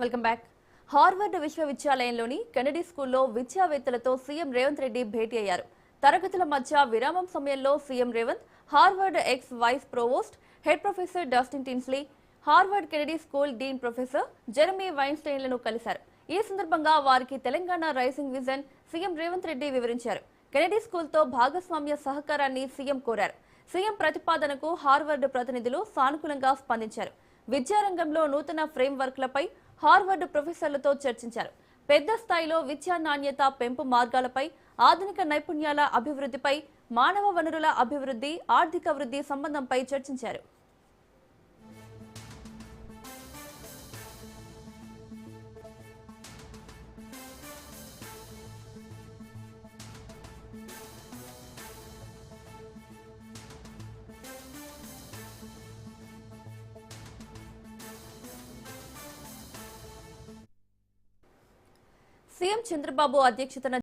Welcome back. Harvard విశ్వవిద్యాలయంలోని Kennedy స్కూల్లో విద్యావేత్తలతో సీఎం రేవంత్ రెడ్డి భేటీ అయ్యారు. తరగతుల మధ్య విరామం సమయంలో CM Revanth Harvard ex vice provost head professor Dustin Tinsley Harvard Kennedy School dean professor Jeremy వైన్స్టైన్లను కలిశారు. ఈ సందర్భంగా వారికి Telangana rising vision CM Revanth Reddy వివరించారు. కెనడీ స్కూల్తో భాగస్వామ్య సహకారాన్ని సీఎం కోరారు. సీఎం ప్రతిపాదనకు హార్వర్డ్ ప్రతినిధులు సానుకూలంగా స్పందించారు. విద్యారంగంలో నూతన ఫ్రేమ్ వర్క్లపై హార్వర్డ్ ప్రొఫెసర్లతో చర్చించారు. పెద్ద స్థాయిలో విద్యా నాణ్యత పెంపు మార్గాలపై ఆధునిక నైపుణ్యాల అభివృద్ధిపై మానవ వనరుల అభివృద్ధి ఆర్థిక వృద్ధి సంబంధంపై చర్చించారు. సీఎం చంద్రబాబు అధ్యక్షతన